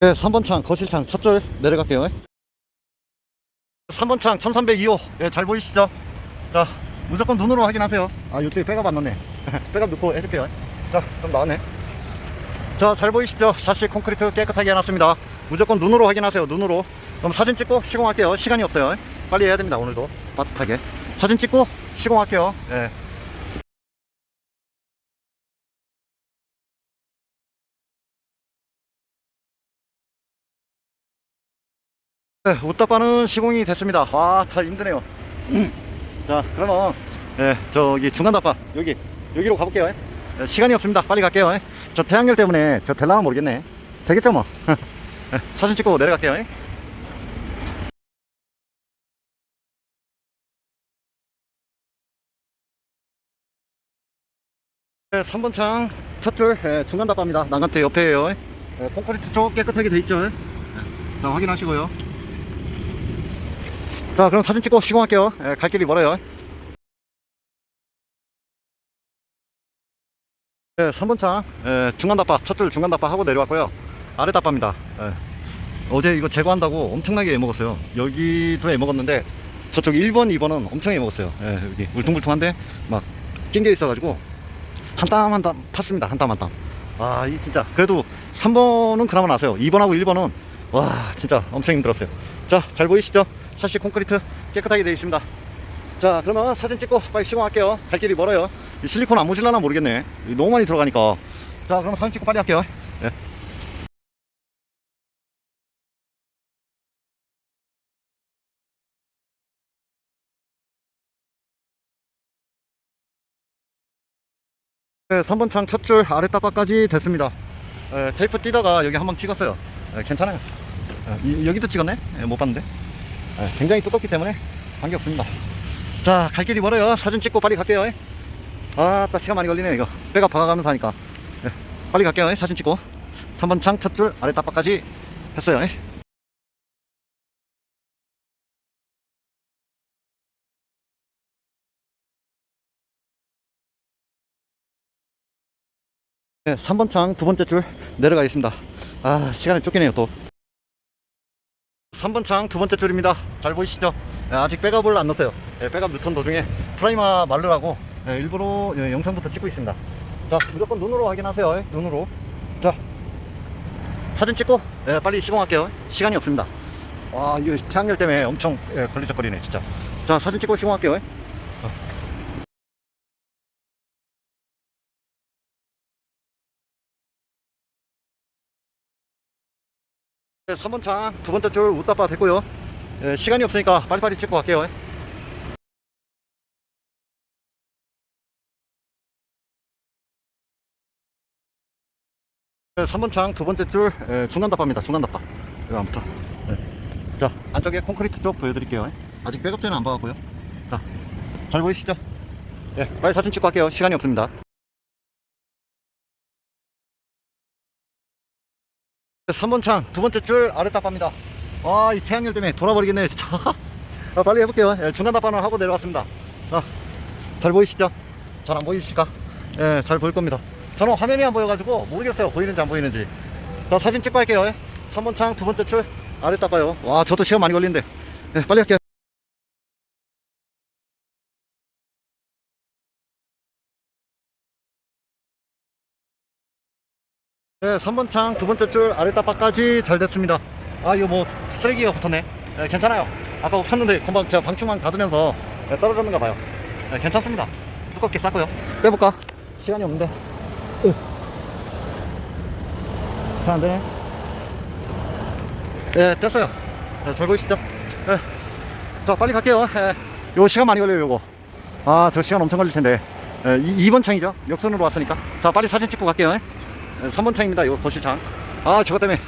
네, 3번 창 거실창 첫 줄 내려갈게요. 3번 창 1302호 예, 잘 보이시죠? 자 무조건 눈으로 확인하세요. 아 이쪽에 백업 안 넣네. 백업 넣고 해줄게요. 자좀 나왔네. 자 잘 보이시죠? 샤시 콘크리트 깨끗하게 해놨습니다. 무조건 눈으로 확인하세요. 눈으로. 그럼 사진 찍고 시공할게요. 시간이 없어요. 빨리 해야 됩니다. 오늘도 빠듯하게 사진 찍고 시공할게요. 예. 네, 옷다빠는 시공이 됐습니다. 와, 다 힘드네요. 자, 그러면 예, 저기 중간 다빠 여기 여기로 가볼게요. 예, 시간이 없습니다. 빨리 갈게요. 예. 저 태양열 때문에 저 될라나 모르겠네. 되겠죠 뭐. 예, 사진 찍고 내려갈게요. 예. 네, 3번 창 첫줄 예, 중간 다빠입니다. 난간대 옆에에요. 예, 콘크리트 쪽 깨끗하게 돼 있죠. 예. 자, 확인하시고요. 자 그럼 사진 찍고 시공할게요. 예, 갈 길이 멀어요. 예, 3번 창 예, 중간 다빠 첫줄 중간 다빠 하고 내려왔고요. 아래 다빠입니다. 예. 어제 이거 제거한다고 엄청나게 애먹었어요. 여기도 애먹었는데 저쪽 1번 2번은 엄청 애먹었어요. 예, 여기 울퉁불퉁한데 막 낑겨 있어 가지고 한 땀 한땀 팠습니다. 한 땀 한땀 아 이 진짜. 그래도 3번은 그나마 나세요. 2번하고 1번은 와 진짜 엄청 힘들었어요. 자 잘 보이시죠? 샤시 콘크리트 깨끗하게 되어 있습니다. 자 그러면 사진 찍고 빨리 시공할게요. 갈 길이 멀어요. 이 실리콘 안 모질라나 모르겠네. 이 너무 많이 들어가니까. 자 그럼 사진 찍고 빨리 할게요. 예. 네, 3번 창 첫 줄 아래 따바까지 됐습니다. 예, 테이프 띄다가 여기 한방 찍었어요. 예, 괜찮아요. 예, 이- 여기도 찍었네? 예, 못 봤는데? 예, 굉장히 두껍기 때문에 관계 없습니다. 자 갈 길이 멀어요. 사진 찍고 빨리 갈게요. 아따 시간 많이 걸리네요 이거. 배가 박아가면서 하니까. 예, 빨리 갈게요. 사진 찍고. 3번 창 첫 줄 아래 따바까지 했어요 네, 3번 창 두 번째 줄 내려가겠습니다. 아, 시간이 쫓기네요, 또. 3번 창 두 번째 줄입니다. 잘 보이시죠? 예, 아직 백업을 안 넣었어요. 예, 백업 넣던 도중에 프라이머 말르라고 예, 일부러 예, 영상부터 찍고 있습니다. 자, 무조건 눈으로 확인하세요. 예, 눈으로. 자, 사진 찍고 예, 빨리 시공할게요. 시간이 없습니다. 와, 이거 태양열 때문에 엄청 예, 걸리적거리네, 진짜. 자, 사진 찍고 시공할게요. 예. 네, 3번 창 두 번째 줄 웃다빠 됐고요. 예, 시간이 없으니까 빨리빨리 찍고 갈게요. 네, 3번 창 두 번째 줄 예, 중간 다빠입니다. 중간 다빠. 여기 안부터. 예. 자 안쪽에 콘크리트 쪽 보여드릴게요. 아직 백업제는 안 봐갖고요. 자, 잘 보이시죠? 예, 빨리 사진 찍고 갈게요. 시간이 없습니다. 3번 창 두 번째 줄 아래 따빠입니다. 아, 이 태양열 때문에 돌아버리겠네요, 진짜. 아, 빨리 해볼게요. 예, 중간 따빠는 하고 내려왔습니다. 아, 잘 보이시죠? 잘 안 보이실까? 예, 잘 보일 겁니다. 저는 화면이 안 보여가지고 모르겠어요. 보이는지 안 보이는지. 자, 사진 찍고 할게요. 예. 3번 창 두 번째 줄 아래 따빠요. 와, 저도 시간 많이 걸리는데. 예, 빨리 할게요. 네, 3번 창 두 번째 줄 아래 따빠까지 잘 됐습니다. 아, 이거 뭐 쓰레기가 붙었네. 네, 괜찮아요. 아까 없었는데 금방 제가 방충망 닫으면서 네, 떨어졌는가 봐요. 네, 괜찮습니다. 두껍게 쌌고요. 떼볼까? 시간이 없는데. 으. 잘안 되네. 네, 됐어요. 네, 잘 보이시죠? 네. 자, 빨리 갈게요. 네. 요 시간 많이 걸려요, 요거. 아, 저 시간 엄청 걸릴 텐데. 네, 2번 창이죠? 역선으로 왔으니까. 자, 빨리 사진 찍고 갈게요. 네, 3번 창입니다. 이거 거실창. 아, 저것 때문에